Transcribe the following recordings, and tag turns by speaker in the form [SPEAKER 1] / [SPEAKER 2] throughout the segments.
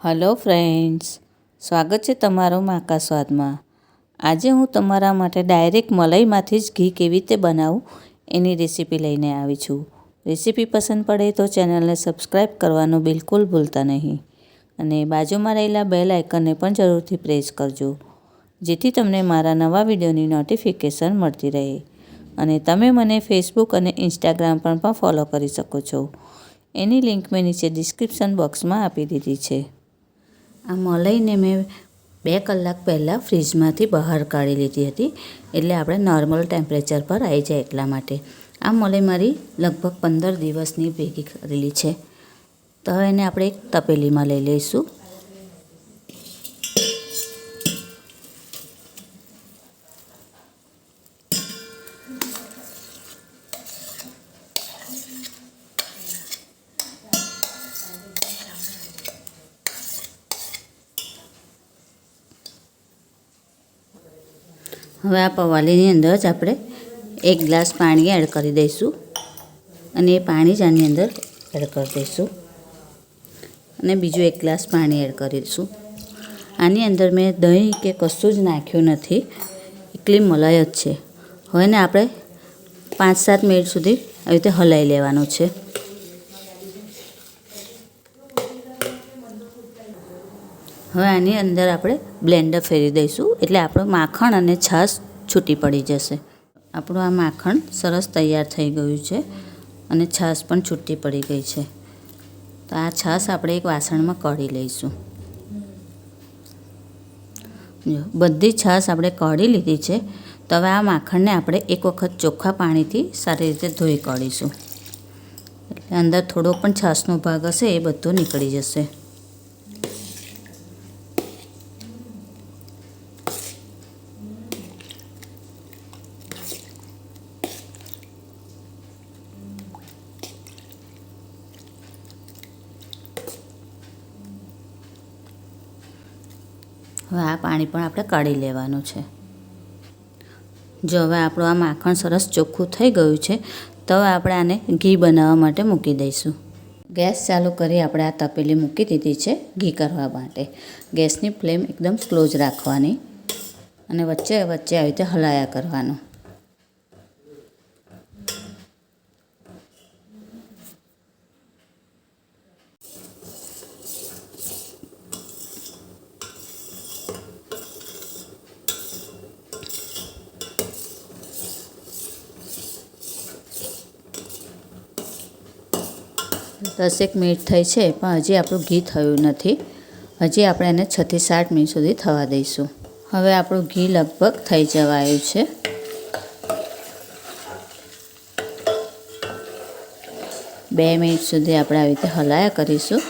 [SPEAKER 1] Hello friends, સ્વાગત છે તમારું માકા સ્વાદમાં. આજે હું તમારા માટે ડાયરેક્ટ મલાઈમાંથી જ ઘી કેવી રીતે બનાવું એની રેસીપી લઈને આવી છું. રેસીપી પસંદ પડે તો ચેનલને સબસ્ક્રાઈબ કરવાનું બિલકુલ ભૂલતા નહીં. અને બાજુમાં રહેલા બેલ આઇકનને પણ જરૂરથી પ્રેસ કરજો, જેથી તમને મારા નવા વિડીયોની નોટિફિકેશન મળતી રહે. અને તમે મને ફેસબુક અને ઇન્સ્ટાગ્રામ પણ ફોલો કરી શકો છો. એની લિંક મેં નીચે ડિસ્ક્રિપ્શન બોક્સમાં આપી દીધી છે. આ મલાઈને મેં બે કલાક પહેલાં ફ્રીજમાંથી બહાર કાઢી લીધી હતી. એટલે આપણે નોર્મલ ટેમ્પરેચર પર આવી જાય એટલા માટે. આ મલાઈ મારી લગભગ પંદર દિવસની ભેગી કરેલી છે. તો એને આપણે એક તપેલીમાં લઈ લઈશું. હવે આ પવાલીની અંદર જ આપણે એક ગ્લાસ પાણી એડ કરી દઈશું અને એ પાણી જ આની અંદર એડ કરી દઈશું અને બીજું એક ગ્લાસ પાણી એડ કરીશું. આની અંદર મેં દહીં કે કશું જ નાખ્યું નથી એકલી મલાઈ જ છે. હવે ને આપણે પાંચ સાત મિનિટ સુધી આવી રીતે હલાવી લેવાનું છે. હવે આની અંદર આપણે બ્લેન્ડર ફેરવી દઈશું. એટલે આપણું માખણ અને છાશ છૂટી પડી જશે. આપણું આ માખણ સરસ તૈયાર થઈ ગયું છે અને છાશ પણ છૂટી પડી ગઈ છે. તો આ છાશ આપણે એક વાસણમાં કાઢી લઈશું. જો, બધી છાશ આપણે કાઢી લીધી છે. તો હવે આ માખણને આપણે એક વખત ચોખ્ખા પાણીથી સારી રીતે ધોઈ કાઢીશું. એટલે અંદર થોડો પણ છાશનો ભાગ હશે એ બધો નીકળી જશે. હવે આ પાણી પણ આપણે કાઢી લેવાનું છે. જો હવે આપણું આ માખણ સરસ ચોખ્ખું થઈ ગયું છે, તો આપણે આને ઘી બનાવવા માટે મૂકી દઈશું. ગેસ ચાલુ કરી આપણે આ તપેલી મૂકી દીધી છે ઘી કરવા માટે. ગેસની ફ્લેમ એકદમ જ રાખવાની અને વચ્ચે વચ્ચે આવી રીતે હલાયા કરવાનું. દસેક મિનિટ થઈ છે, પણ હજી આપણું ઘી થયું નથી. હજી આપણે એને છથી સાત મિનિટ સુધી થવા દઈશું. હવે આપણું ઘી લગભગ થઈ જવા આવ્યું છે. બે મિનિટ સુધી આપણે આવી રીતે હલાયા કરીશું.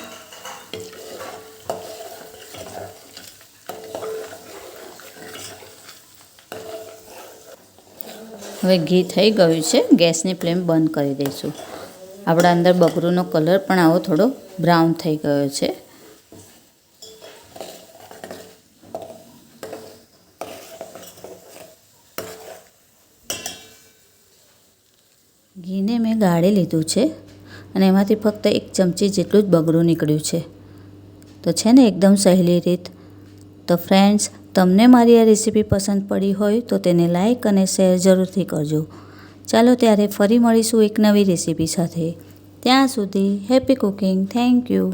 [SPEAKER 1] હવે ઘી થઈ ગયું છે, ગેસની ફ્લેમ બંધ કરી દઈશું. આપણા અંદર બકરુંનો કલર પણ આવો થોડો બ્રાઉન થઈ ગયો છે. ઘીને મેં ગાળી લીધું છે અને એમાંથી ફક્ત એક ચમચી જેટલું જ બગડું નીકળ્યું છે. તો છે ને એકદમ સહેલી રીત. તો ફ્રેન્ડ્સ તમને મારી આ રેસીપી પસંદ પડી હોય તો તેને લાઇક અને શેર જરૂરથી કરજો. ચાલો ત્યારે ફરી મળીશું એક નવી રેસીપી સાથે. ત્યાં સુધી હેપી કુકિંગ. Thank you.